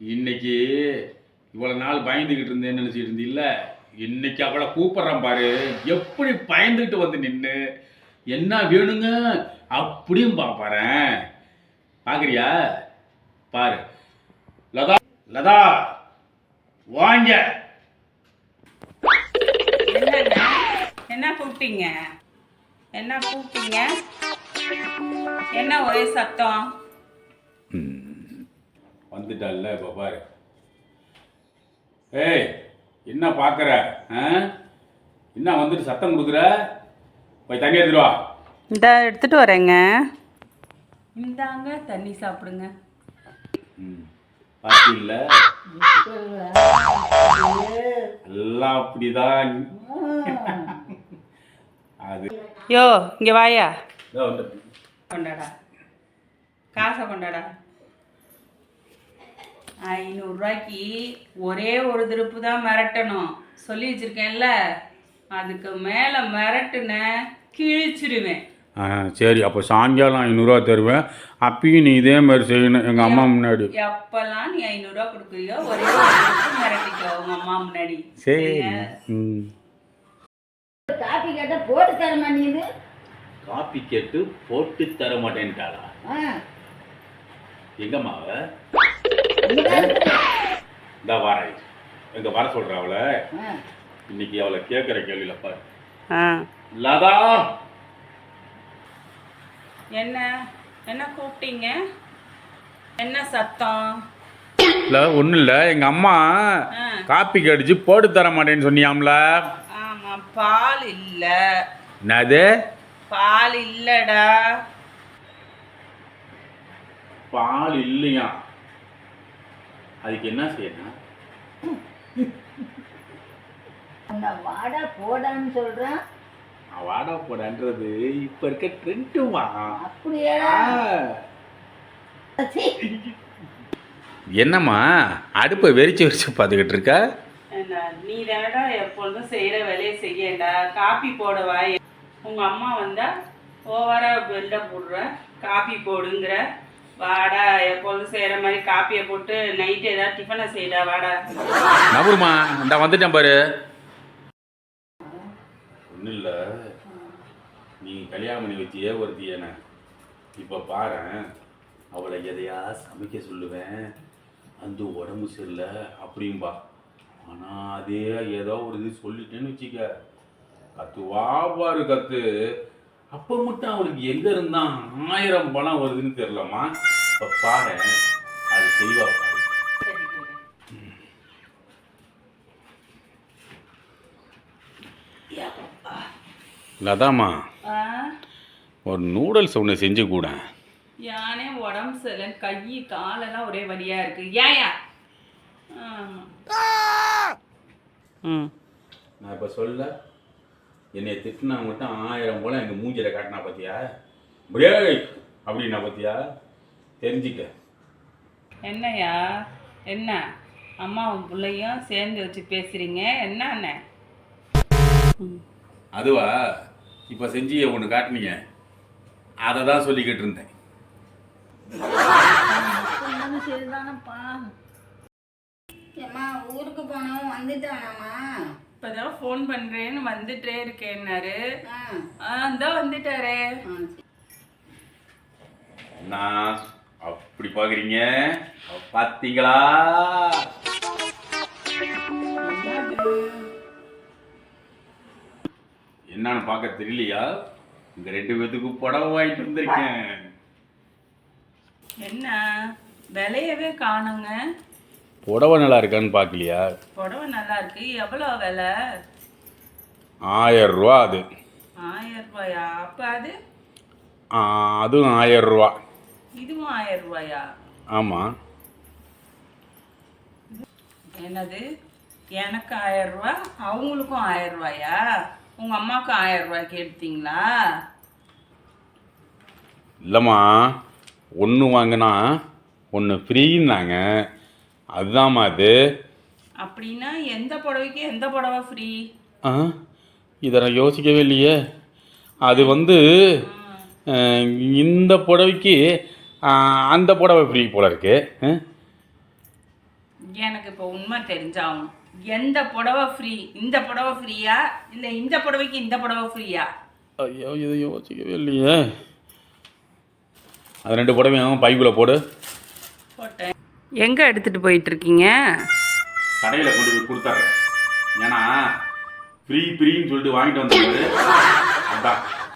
இன்னைக்கு இவ்வளோ நாள் பயந்துக்கிட்டு இருந்தேன்னு நினச்சிட்டு இருந்தீல்ல? இன்னைக்கு அவளை கூப்பிட்றான் பாரு. எப்படி பயந்துகிட்டு வந்து நின்று என்ன வேணுங்க? அப்படியும் பாப்பாரேன் பார்க்குறியா பாரு. லதா லதா வாங்க. என்ன கூப்பிட்டீங்க? என்ன கூப்பிட்டீங்க? என்ன ஒரே சத்தம்? வந்துட்டால இப்போ பாரு. ஏய் என்ன பார்க்குற ஆ? என்ன வந்துட்டு சத்தம் கொடுக்குற? போய் தண்ணி எடுத்துட்டு வா. இந்த எடுத்துட்டு வரேங்க. இந்தாங்க தண்ணி சாப்பிடுங்க. ம். பார்த்தீங்கள எல்லாம் அப்படிதான். அது. யோ இங்கே வாயா. கொண்டாடா. காசை கொண்டாடா. ஐநூறுரூவாய்க்கு ஒரே ஒரு திருப்பு தான் மிரட்டணும். சொல்லி வச்சிருக்கேன்ல அதுக்கு மேலே மிரட்டுன கிழிச்சிடுவேன் ஆ சரி அப்போ சாயங்காலம் ஐநூறுரூவா தருவேன். அப்பயும் நீ இதே மாதிரி செய்யணும் எங்கள் அம்மா முன்னாடி. எப்பெல்லாம் நீ ஐநூறுரூவா கொடுக்குறியோ ஒரே மிரட்டிக்கோ உங்க அம்மா முன்னாடி. சரி. ம். காப்பி கேட்டா போட்டு தர மாட்டேங்குது. காப்பி கேட்டு போட்டு தர மாட்டேன்ட்டாளா? ஆ, எங்கம்மாவ. இந்த வரேன் எங்க வர சொல்ற அவளை. இன்னைக்கு அவளை கேட்குற கேள்வியில பாரு. லதா! என்ன? என்ன கூப்பிட்டீங்க? என்ன சத்தம்? இல்லை ஒன்றும் இல்லை. எங்கள் அம்மா. காப்பி கடிச்சு போட்டு தர மாட்டேன்னு சொன்னியாம்ல? ஆமா பால் இல்ல. என்னது? பால் இல்லடா. பால் இல்லையா? அதுக்கு என்ன செய்யணும்? அந்த வாடா போடான்னு சொல்றான். வாடா போடான்றது இப்போ இருக்க ட்ரெண்டுமா? அப்படியே? என்னம்மா அடுப்பை வெறிச்சு வெறிச்சு பார்த்துக்கிட்டு இருக்க? என்ன, நீ தானடா எப்பொழுதும் செய்யற வேலையை செய்யடா காப்பி போடவா? உங்க அம்மா வந்தா ஓவரா வெளில போடுற காப்பி போடுங்கிற. வாடா எப்பொழுதும் செய்யற மாதிரி காப்பியை போட்டு நைட்டு ஏதாவது டிஃபனை செய்யடா வாடா. நபருமா இந்த வந்துட்டேன் பாரு. ஒன்றும் இல்லை. நீ கல்யாணம் பண்ணி வச்சியே ஒருத்தி என்ன. இப்போ பாரு அவளை எதையா சமைக்க சொல்லுவேன்? அந்த உடம்பு சரியில்லை அப்படிம்பா. ஆனால் அதே ஏதோ ஒரு இது சொல்லிட்டேன்னு வச்சுக்க. கத்துவா பாரு கத்து. அப்போ மட்டும் அவளுக்கு எங்கே இருந்தான் ஆயிரம் பணம் வருதுன்னு தெரிலம்மா இப்போ பாரு அது செய்வா பாரு. லதாமா ஆ? ஒரு நூடுல்ஸ் ஒன்று செஞ்சு கூட. யானே உடம்பு சரியில்லை கை காலெல்லாம் ஒரே வலியா இருக்கு. ஏயா நான் இப்போ சொல்ல என்னை திட்டினா மட்டும் ஆயிரம் போல எங்கள் மூஞ்சில காட்டினா பார்த்தியா பிரேக் அப்படின்னா பார்த்தியா தெரிஞ்சிக்க. என்னய்யா? என்ன? அம்மாவும் பிள்ளையும் சேர்ந்து வச்சு பேசுறீங்க. என்ன அண்ணன் அதுவா? இப்போ செஞ்சிய ஒன்று காட்டினீங்க அதை தான் சொல்லிக்கிட்டு இருந்தேன். சரிதானப்பா. ஏம்மா ஊருக்கு போனோம் வந்துட்டானாம்மா. இப்போதான் ஃபோன் பண்ணுறேன்னு வந்துட்டே இருக்கேன்னாரு. தான் வந்துட்டாரே. நான் அப்படி பார்க்குறீங்க பார்த்தீங்களா என்னன்னு பார்க்க தெரியலையா? இந்த ரெண்டு பேத்துக்கு புடவை வாங்கிட்டு வந்திருக்கேன். என்ன? விலையவே காணுங்க. புடவை நல்லா இருக்கான்னு பார்க்கலையா? புடவை நல்லா இருக்கு. எவ்வளோ விலை? ஆயிரம் ரூபா அது. ஆயிரம் ரூபாயா? அப்போ அது? அதுவும் ஆயிரம் ரூபா. இதுவும் ஆயிரம் ரூபாயா? ஆமாம் என்னது? எனக்கு ஆயிரம் ரூபா அவங்களுக்கும் ஆயிரம் ரூபாயா? உங்க அம்மாவுக்கும் ஆயிரம் ரூபாய்க்கு எடுத்தீங்களா இல்லைம்மா ஒன்று வாங்கினா ஒன்று ஃப்ரீன்னாங்க. அதுதாம்மா அது. அப்படின்னா எந்த புடவைக்கு எந்த புடவை ஃப்ரீ ஆ இதை நான் யோசிக்கவே இல்லையே. அது வந்து அஹ், இந்த புடவைக்கு அஹ், அந்த புடவை ஃப்ரீ போல இருக்கு. அஹ். எனக்கு இப்போ உண்மை தெரிஞ்சாகணும். எந்த புடவை ஃப்ரீ இந்த புடவை ஃப்ரீயா இல்லை இந்த புடவைக்கு இந்த புடவை ஃப்ரீயா ஐயோ இதை யோசிக்கவே இல்லையே. அது ரெண்டு புடவையும் பைக்குள்ளே போடு. போட்டேன். எங்கே எடுத்துகிட்டு போயிட்டுருக்கீங்க? கடையில் கொண்டு போய் கொடுத்தாரு ஏன்னா ஃப்ரீ ஃப்ரீன்னு சொல்லிட்டு வாங்கிட்டு வந்தாரு அதான்.